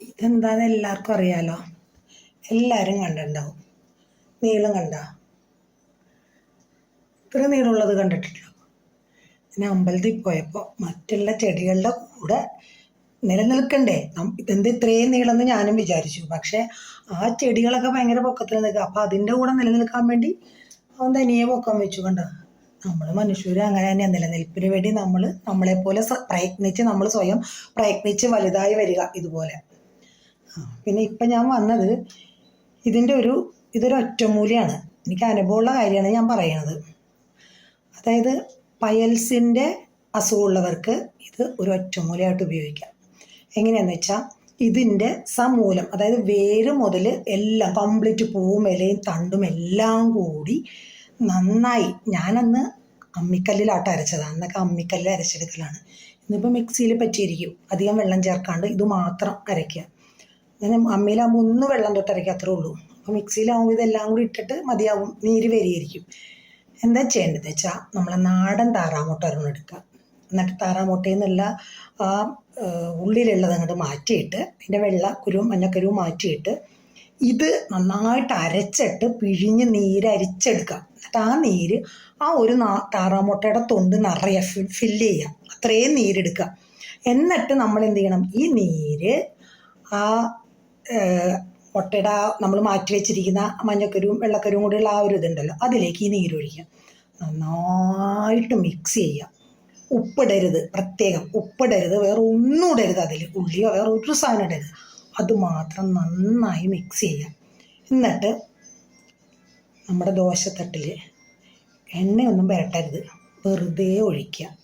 ഇതെന്താന്ന് എല്ലാവർക്കും അറിയാലോ. എല്ലാവരും കണ്ടിട്ടുണ്ടാവും. നീളം കണ്ട? ഇത്ര നീളമുള്ളത് കണ്ടിട്ടില്ല. ഞാൻ അമ്പലത്തിൽ പോയപ്പോൾ മറ്റുള്ള ചെടികളുടെ കൂടെ നിലനിൽക്കണ്ടേ? ഇതെന്ത് ഇത്രയും നീളമെന്ന് ഞാനും വിചാരിച്ചു. പക്ഷേ ആ ചെടികളൊക്കെ ഭയങ്കര പൊക്കത്തിൽ നിൽക്കുക അപ്പോൾ അതിന്റെ കൂടെ നിലനിൽക്കാൻ വേണ്ടി അവൻ തനിയെ പൊക്കം വെച്ചു കണ്ട? നമ്മൾ മനുഷ്യർ അങ്ങനെ തന്നെയാണ് നിലനിൽപ്പിന് വേണ്ടി നമ്മൾ നമ്മളെപ്പോലെ പ്രയത്നിച്ച് നമ്മൾ സ്വയം പ്രയത്നിച്ച് വലുതായി വരിക ഇതുപോലെ. പിന്നെ ഇപ്പം ഞാൻ വന്നത് ഇതിന്റെ ഒരു ഇതൊരു ഒറ്റമൂലിയാണ്. എനിക്ക് അനുഭവമുള്ള കാര്യമാണ് ഞാൻ പറയുന്നത് അതായത് പയൽസിന്റെ അസുഖമുള്ളവർക്ക് ഇത് ഒരു ഒറ്റമൂലയായിട്ട് ഉപയോഗിക്കാം. എങ്ങനെയാണെന്ന് വെച്ചാൽ ഇതിന്റെ സമൂലം അതായത് വേര് മുതൽ എല്ലാം കംപ്ലീറ്റ് പൂവും ഇലയും തണ്ടും എല്ലാം കൂടി നന്നായി ഞാനന്ന് അമ്മിക്കല്ലിലാട്ട് അരച്ചതാണ്. അന്നൊക്കെ അമ്മിക്കല്ലിൽ അരച്ചെടുക്കലാണ്. ഇന്നിപ്പോൾ മിക്സിയിൽ പറ്റിയിരിക്കും. അധികം വെള്ളം ചേർക്കാണ്ട് ഇത് മാത്രം അരയ്ക്കുക. ഞാൻ അമ്മയിലാകുമ്പോൾ ഒന്ന് വെള്ളം തൊട്ട് അത്രേ ഉള്ളൂ. അപ്പോൾ മിക്സിയിലാകുമ്പോൾ ഇതെല്ലാം കൂടി ഇട്ടിട്ട് മതിയാവും. നീര് വരികയായിരിക്കും എന്താ ചെയ്യേണ്ടത് വെച്ചാൽ നമ്മളെ നാടൻ താറാമുട്ട ഒരെണ്ണം എടുക്കുക. എന്നിട്ട് താറാമുട്ടയിൽ നിന്നുള്ള ആ ഉള്ളിലുള്ളത് അങ്ങോട്ട് മാറ്റിയിട്ട് അതിന്റെ വെള്ള കുരുവും മഞ്ഞക്കുരുവും മാറ്റിയിട്ട് ഇത് നന്നായിട്ട് അരച്ചിട്ട് പിഴിഞ്ഞ് നീര് അരിച്ചെടുക്കുക. എന്നിട്ട് ആ നീര് ആ ഒരു താറാമുട്ടയുടെ തൊണ്ട് നിറയെ ഫില്ല് ചെയ്യുക. അത്രയും നീരെടുക്കുക എന്നിട്ട് നമ്മൾ എന്ത് ചെയ്യണം? ഈ നീര് ആ മുട്ടയുടെ ആ നമ്മൾ മാറ്റി വെച്ചിരിക്കുന്ന മഞ്ഞക്കരുവും വെള്ളക്കരുവും കൂടിയുള്ള ആ ഒരു ഇതുണ്ടല്ലോ അതിലേക്ക് ഈ നീരൊഴിക്കുക. നന്നായിട്ട് മിക്സ് ചെയ്യുക. ഉപ്പിടരുത് പ്രത്യേകം ഉപ്പിടരുത്. വേറെ ഒന്നും ഇടരുത് അതിൽ ഉള്ളിയോ വേറെ ഒരു സാധനം ഇടരുത്. അത് മാത്രം നന്നായി മിക്സ് ചെയ്യുക. എന്നിട്ട് നമ്മുടെ ദോശത്തട്ടിൽ എണ്ണയൊന്നും പുരട്ടരുത്. വെറുതെ ഒഴിക്കുക.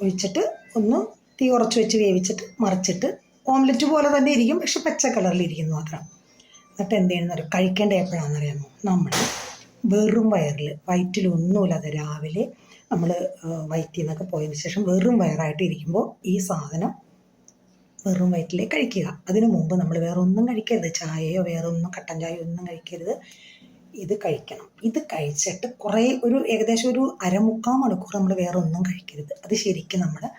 ഒഴിച്ചിട്ട് ഒന്ന് തീ കുറച്ച് വെച്ച് വേവിച്ചിട്ട് മറിച്ചിട്ട് ഓംലെറ്റ് പോലെ തന്നെ ഇരിക്കും പക്ഷെ പച്ച കളറിലിരിക്കുന്നു മാത്രം. എന്നിട്ട് എന്ത് ചെയ്യണമെന്ന് അറിയാം കഴിക്കേണ്ട എപ്പോഴാണെന്ന് അറിയാമോ? നമ്മൾ വെറും വയറിൽ വയറ്റിലൊന്നുമില്ലാതെ രാവിലെ നമ്മൾ വയറ്റിൽ നിന്നൊക്കെ പോയതിന് ശേഷം വെറും വയറായിട്ട് ഇരിക്കുമ്പോൾ ഈ സാധനം വെറും വയറ്റിലെ കഴിക്കുക. അതിനു മുമ്പ് നമ്മൾ വേറെ ഒന്നും കഴിക്കരുത്. ചായയോ വേറെ ഒന്നും കട്ടൻ ചായയോ ഒന്നും കഴിക്കരുത്. ഇത് കഴിക്കണം. ഇത് കഴിച്ചിട്ട് കുറേ ഒരു ഏകദേശം ഒരു അരമുക്കാൽ മണിക്കൂർ നമ്മൾ വേറെ ഒന്നും കഴിക്കരുത്. അത് ശരിക്കും നമ്മുടെ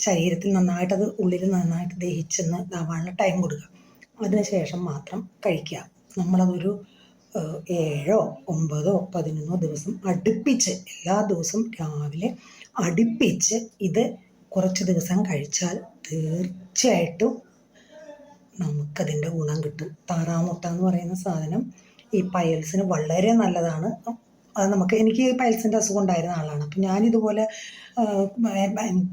ശരീരത്തിൽ നന്നായിട്ട് അത് ഉള്ളിൽ നന്നായിട്ട് ദഹിച്ചെന്ന് ഇതാവാനുള്ള ടൈം കൊടുക്കുക. അതിനുശേഷം മാത്രം കഴിക്കുക. നമ്മളതൊരു ഏഴോ ഒമ്പതോ പതിനൊന്നോ ദിവസം അടുപ്പിച്ച് എല്ലാ ദിവസവും രാവിലെ അടുപ്പിച്ച് ഇത് കുറച്ച് ദിവസം കഴിച്ചാൽ തീർച്ചയായിട്ടും നമുക്കതിന്റെ ഗുണം കിട്ടും. താറാമുട്ട എന്ന് പറയുന്ന സാധനം ഈ പയൽസിന് വളരെ നല്ലതാണ്. അത് നമുക്ക് എനിക്ക് പൈൽസിന്റെ അസുഖം ഉണ്ടായിരുന്ന ആളാണ്. അപ്പം ഞാനിതുപോലെ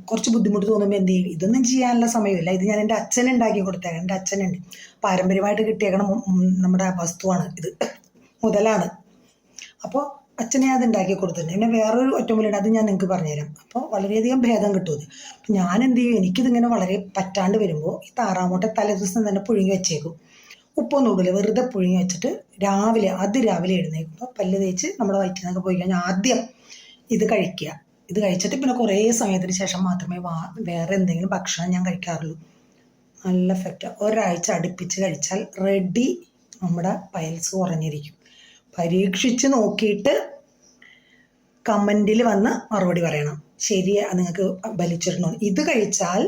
കുറച്ച് ബുദ്ധിമുട്ട് തോന്നുമ്പോൾ എന്ത് ചെയ്യും? ഇതൊന്നും ചെയ്യാനുള്ള സമയമില്ല. ഇത് ഞാൻ എന്റെ അച്ഛൻ ഉണ്ടാക്കി കൊടുത്തേക്കാം. എന്റെ അച്ഛനുണ്ട്. പാരമ്പര്യമായിട്ട് കിട്ടിയേക്കണ നമ്മുടെ വസ്തുവാണ് ഇത്. മുതലാണ്. അപ്പോൾ അച്ഛനെ അത് ഉണ്ടാക്കി കൊടുത്തിട്ടുണ്ട്. പിന്നെ വേറൊരു ഒറ്റമൂലുണ്ട് അത് ഞാൻ നിങ്ങൾക്ക് പറഞ്ഞുതരാം. അപ്പോൾ വളരെയധികം ഭേദം കിട്ടും ഞാൻ എന്ത് ചെയ്യും? എനിക്കിതിങ്ങനെ വളരെ പറ്റാണ്ട് വരുമ്പോൾ ഈ താറാമൂട്ടെ തലേ ദിവസം തന്നെ പുഴുങ്ങി വെച്ചേക്കും. ഉപ്പൊന്നും ഇടില്ല വെറുതെ പുഴുങ്ങി വെച്ചിട്ട് രാവിലെ അതിരാവിലെ എഴുന്നേൽക്കുമ്പോൾ പല്ല് തേച്ച് നമ്മുടെ വയറ്റിൽ നിന്നൊക്കെ പോയി കഴിഞ്ഞാൽ ആദ്യം ഇത് കഴിക്കുക. ഇത് കഴിച്ചിട്ട് പിന്നെ കുറേ സമയത്തിന് ശേഷം മാത്രമേ വാ വേറെ എന്തെങ്കിലും ഭക്ഷണം ഞാൻ കഴിക്കാറുള്ളൂ. നല്ല എഫക്റ്റ് ഒരാഴ്ച അടുപ്പിച്ച് കഴിച്ചാൽ റെഡി നമ്മുടെ പയൽസ് കുറഞ്ഞിരിക്കും പരീക്ഷിച്ച് നോക്കിയിട്ട് കമന്റിൽ വന്ന് മറുപടി പറയണം. ശരി നിങ്ങൾക്ക് വലിച്ചിടണോ ഇത് കഴിച്ചാൽ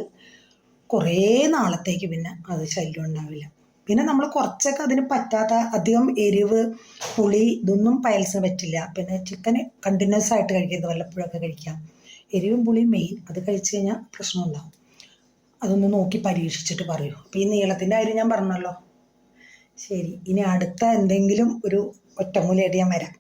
കുറേ നാളത്തേക്ക് പിന്നെ അത് ശല്യം ഉണ്ടാവില്ല. പിന്നെ നമ്മൾ കുറച്ചൊക്കെ അതിന് പറ്റാത്ത അധികം എരിവ് പുളി ഇതൊന്നും പയൽസിന് പറ്റില്ല. പിന്നെ ചിക്കൻ കണ്ടിന്യൂസ് ആയിട്ട് കഴിക്കരുത് വല്ലപ്പോഴൊക്കെ കഴിക്കാം. എരിവും പുളിയും മെയിൻ അത് കഴിച്ചു കഴിഞ്ഞാൽ പ്രശ്നം ഉണ്ടാവും. അതൊന്ന് നോക്കി പരീക്ഷിച്ചിട്ട് പറയൂ. അപ്പോൾ ഈ നീളത്തിന്റെ കാര്യം ഞാൻ പറഞ്ഞല്ലോ. ശരി. ഇനി അടുത്ത എന്തെങ്കിലും ഒരു ഒറ്റമൂലയായിട്ട് ഞാൻ വരാം.